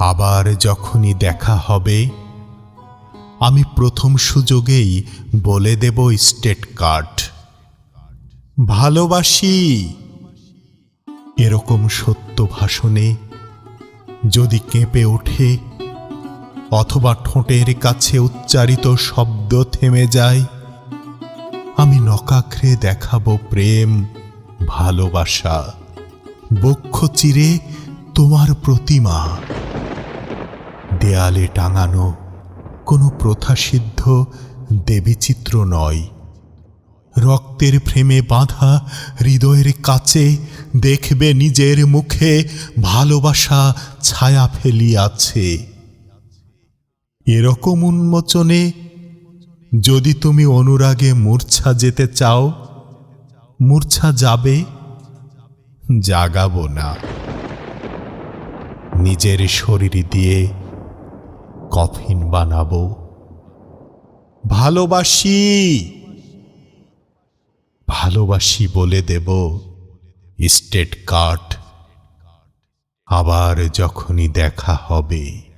আবার যখনই দেখা হবে, আমি প্রথম সুযোগেই বলে দেব স্টেট কার্ড। ভালোবাসি। এরকম সত্য ভাষণে যদি কেঁপে ওঠে, অথবা ঠোঁটের কাছে উচ্চারিত শব্দ থেমে যায়, আমি নকাখরে দেখাবো প্রেম, ভালোবাসা, বক্ষ চিরে তোমার প্রতিমা। দেয়ালে টাঙানো কোনো প্রথাসিদ্ধ দেবীচিত্র নয়। রক্তের ফ্রেমে বাঁধা হৃদয়ের কাছে দেখবে নিজের মুখে ভালোবাসা ছায়া ফেলিয়াছে। এরকম উন্মোচনে যদি তুমি অনুরাগে মূর্ছা যেতে চাও, মূর্ছা যাবে, জাগাবো না। নিজের শরীর দিয়ে কফিন বানাবো। ভালোবাসি। ভালোবাসি বলে দেব। State card. আবার যখনই দেখা হবে।